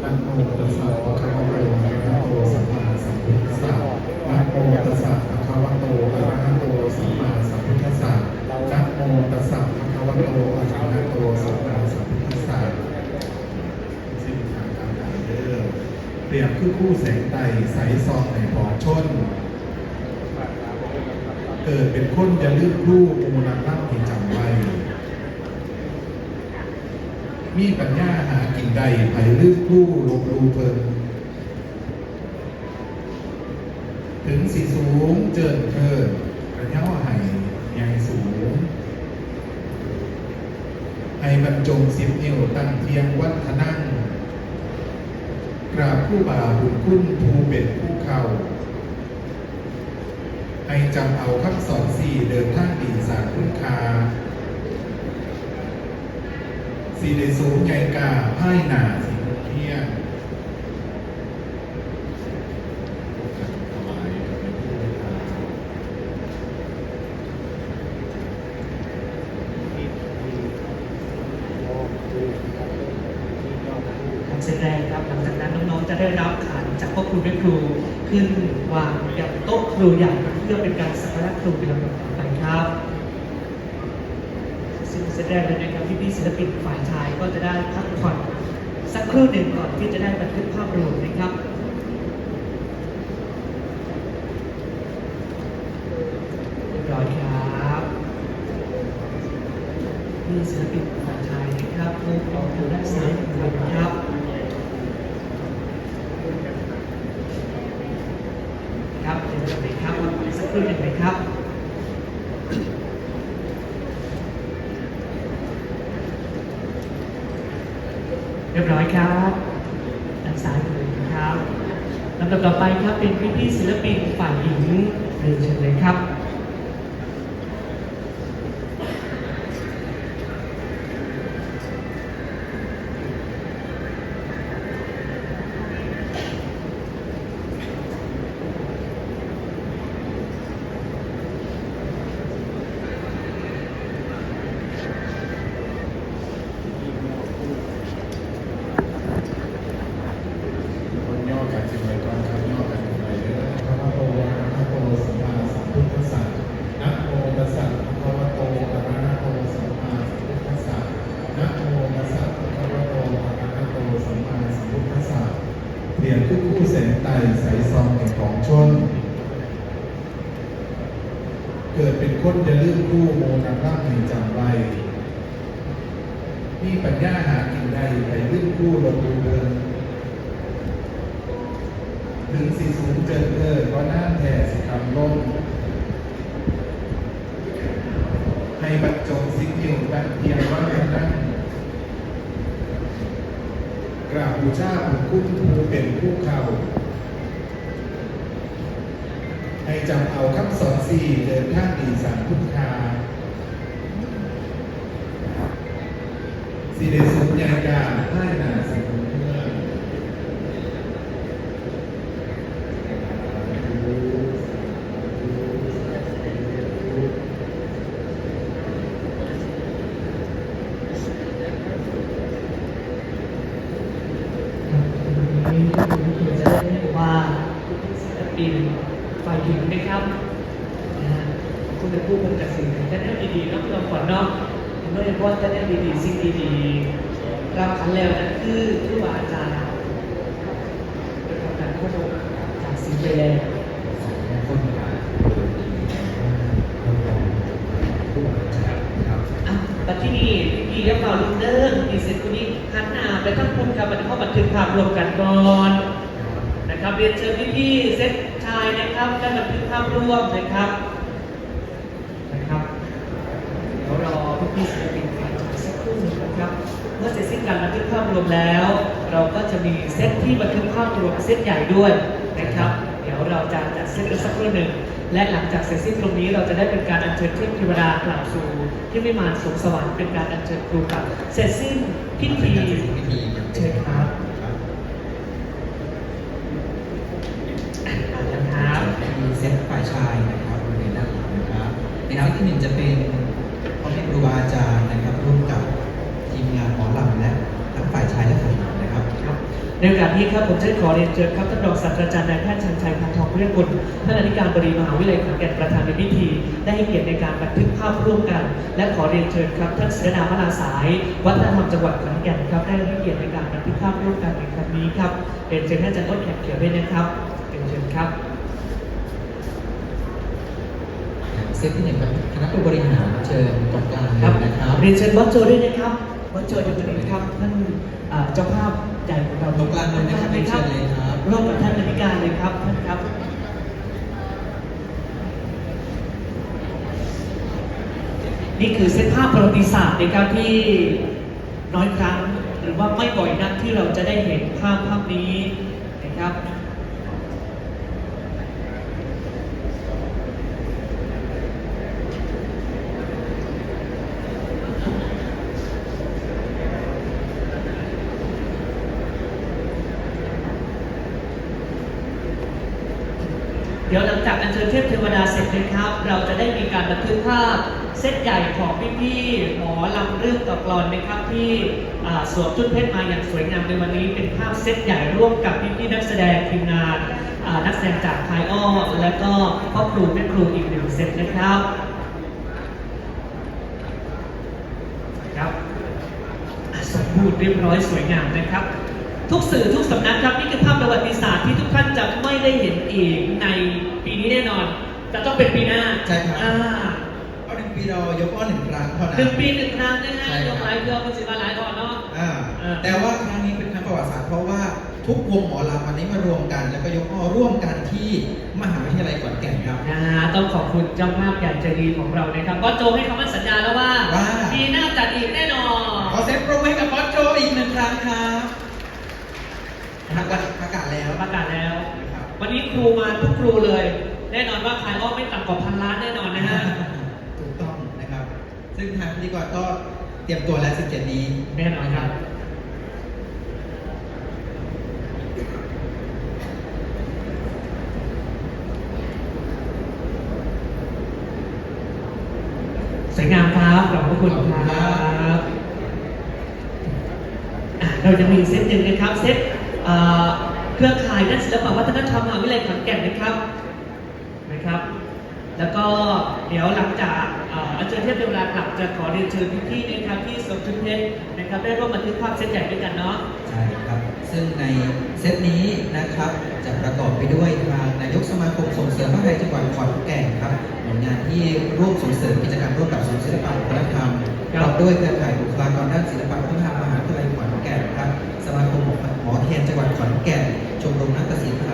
นะโมตัสสะภะคะวะโตอะระหะโตสัมมาสัมพุทธัสสะนะโมตัสสะภะคะวะโตอะระหะโตสัมมาสัมพุทธัสสะนะโมตัสสะภะคะวะโตอะระหะโตสัมมาสัมพุทธัสสะสิ้นทางการการเด้อเปรียบคือคู่แสงไตใสซองในหอชนเกิดเป็นคนอย่าลืมลูกมูลนั่งที่จำไว้ มีปัญญาหากินใดไผ่ลืมลูกลงรูเพิ่นถึงสีสูงเจินเทินกระเย้าไห้ยังสูงให้บรรจงสิบนิ้วตั้งเทียงวัดนั่งกราบผู้บาบุญคุณภูเป็ดผู้เข่าให้จำเอาคำสอนสี่เดินทางดีสารคุณคา สีเดสูงใหญ่กาพ่หนาสีเที่ยงถวายกับพระพุทธเจ้าการแสดงครับหลังจากนั้นน้องๆจะได้รับขันจากพ่อครูแม่ครูขึ้นวางยังโต๊ะครูใหญ่เพื่อเป็นการสักการะครูเป็นลำดับต่อไปครับ แสดงเลยนะครับพี่ๆศิลปินฝ่ายชายก็จะได้พักผ่อนสักครู่หนึ่งก่อนที่จะได้บันทึกภาพรวมนะครับเรียบร้อยครับพี่ศิลปินฝ่ายชายนะครับมุมออกทางด้านซ้ายนะครับครับเดี๋ยวจะไปครับสักครู่หนึ่งเลยครับ เรียบร้อยครับด้านซ้ายมือครับลำดับต่อไปครับเป็นพี่พี่ๆศิลปินฝ่ายหญิงเรียนเชิญเลยครับ คนย่อกันจึงไปก่อนครับย่อกันจึงไปเด้อพระโตอะระหะโตสัมมาสัมพุทธัสสะนะโมตัสสะภะคะวะโตอะระหะโตสัมมาสัมพุทธัสสะนะโมตัสสะภะคะวะโตอะระหะโตสัมมาสัมพุทธัสสะ เปลี่ยนทุกคู่แสงไตใสซองแห่งของชน เกิดเป็นคนจะลืมคู่โมนาร่างให้จำไว้มีปัญญาหากินใดไปลืมคู่ลงดูเดินถึงสีสูงเจิดเกิดก็น่าแท่สิคำล่มให้บรรจงสิ่งอยู่ดังเพียงว่าแม่นั่งกรา บูชาผู้คุ้มภูเป็นผู้เขาให้จำเอาคำสอนสี่เดินทางดีสารพุทธาสีเดสุญญากาให้นาสิงเมื่อ วันนี้จะได้เห็นว่า ศิลปินฝ่ายหญิงนะครับนะฮะคุณเป็นผู้คงจัดสิ่งแต่แน่ดีๆเนาะเราก่อนเนาะโดยเฉพาะแต่แน่ดีๆสิ่งดีๆรับขันแล้วนั่นคือผู้ว่าอาจารย์เป็นการโคตรจากสิ่งไปแล้วอะแต่ที่นี่พี่เรียกเปล่าลุงเดินดีเสร็จคนนี้หันหน้าไปทั้งคุณกับมันเข้าบันทึกภาพรวมกันก่อน นะครับเรียนเชิญพี่ๆเซตชายนะครับได้บันทึกภาพร่วมนะครับนะครับเดี๋ยวรอพี่ๆศิลปินฝ่ายชายสักครู่นึงนะครับเมื่อเสร็จสิ้นการบันทึกภาพรวมแล้ว เราก็จะมีเซตที่บันทึกภาพรวมเซตใหญ่ด้วยนะครับ เดี๋ยวเราจะจัดเซตกันสักครู่หนึ่งและหลังจากเสร็จสิ้นตรงนี้เราจะได้เป็นการอัญเชิญเทพเทวดากล่าวสู่ที่ไม่มานสงสวรรค์เป็นการอัญเชิญครูกับเสร็จสิ้นพิธีเชิญครับ มีเซตฝ่าย ชายนะครับบริเวณด้านหลังนะครับ ในครั้งที่หนึ่งจะเป็นพ่อแม่ครูบาอาจารย์นะครับร่วมกับทีมงานหมอลำและทั้งฝ่ายชายและฝ่ายหญิงนะครับ ในโอกาสนี้ครับผมจะขอเรียนเชิญครับท่านรองศาสตราจารย์นายแพทย์ชันชัยพันทองเรียกุลท่านอธิการบดีมหาวิทยาลัยขอนแก่นประธานในพิธี ได้ให้เกียรติในการบันทึกภาพร่วมกัน และขอเรียนเชิญครับท่านเสนาพนาสาย วัฒนธรรมจังหวัดขอนแก่นครับได้ให้เกียรติในการบันทึกภาพร่วมกันในครั้งนี้ครับเรียนเชิญท่านอาจารย์ต้นแขกเขียวด้วยนะครับเรียนเชิญครับ เซตที่หนึ่งครับคณะผู้บริหารเชิญตรงกลางครับนะครับเรียนเชิญวัดโจด้วยนะครับวัดโจอยู่ตรงนี้ครับท่านอ่าเจ้าภาพใหญ่ของเราตรงกลางเลยนะครับเลยครับเชิญเลยครับร่วมกับท่านอธิการเลยครับท่านครับนี่คือเส้นภาพประวัติศาสตร์นะครับที่น้อยครั้ง หรือว่าไม่บ่อยนักที่เราจะได้เห็นภาพภาพนี้นะครับ เดี๋ยวหลังจากอัญเชิญเทพเทวดาเสร็จนะครับ เราจะได้มีการบันทึกภาพเซตใหญ่ของพี่ๆหมอลำเรื่องต่อกลอนนะครับที่สวมชุดเพชรมาอย่างสวยงามในวันนี้เป็นภาพเซตใหญ่ร่วมกับพี่ๆนักแสดงทีมงานนักแสดงจากไทยอ้อและก็พ่อครูแม่ครูอีกหนึ่งเซตนะครับครับสมบูรณ์เรียบร้อยสวยงามนะครับ ทุกสื่อทุกสำนักครับนี่คือภาพประวัติศาสตร์ที่ทุกท่านจะไม่ได้เห็นอีกในปีนี้แน่นอน จะต้องเป็นปีหน้าใช่ครับ อ่าเอาหนึ่งปีเรายกอ้อหนึ่งครั้งเท่านั้หนึ่นงปีหนึ่งครั้งนะฮะใช่ยครับ กหลายเดือนมันสิมาหลายตอนเนาะ อ่าอ่า แต่ว่าครั้งนี้เป็นครั้งประวัติศาสตร์เพราะว่าทุกวงหมอลำวันนี้มารวมกัน แล้วก็ยกอ้อร่วมกันที่มหาวิทยาลัยขอนแก่นครับ นะฮะต้องขอบคุณเจ้าภาพอย่างใจดีของเรานะครับก็โจให้คำมั่นสัญญาแล้วว่าว่า ปีหน้าจัดอีกแน่นอน ขอเซ็ตโปรให้กับบอสโจอีกหนึ่งครั้งครับ ประกาศประกาศแล้วประกาศแล้ว นะครับวันนี้ครูมาทุกครูเลย แน่นอนว่าขายอ้อไม่ต่ำกว่าพันล้านแน่นอนนะฮะ ถูกต้องนะครับ ซึ่งทางพิธีกรก็เตรียมตัวแล้ว17นี้แน่นอนครับ สวยงามครับขอบพระคุณขอบคุณคครัรับอะเราจะมีเซตหนึ่งนะครับเซต เครือข่ายด้านศิลปวัฒนธรรมมหาวิทยาลัยขอนแก่นนะครับนะครับ แล้วก็เดี๋ยวหลังจากอาจารย์เทพเวลากลับจะขอเรียนเชิญพี่ๆนะครับที่สมชุดเพชรนะครับได้ร่วมบันทึกภาพเซตใหญ่ด้วยกันเนาะใช่ครับ ซึ่งในเซตนี้นะครับจะประกอบไปด้วยทางนายกสมาคมส่งเสริมพระไทยจังหวัดขอนแก่นครับหน่วยงานที่ร่วมส่งเสริมกิจกรรมร่วมกับศูนย์ศิลปวัฒนธรรมประกอบด้วยเครือข่ายบุคลากรด้านศิลปวัฒนธรรมมหาวิทยาลัยขอนแก่นครับสมาคมห มอแคนจังหวัดขอนแก่น ชมรมนักศิลป์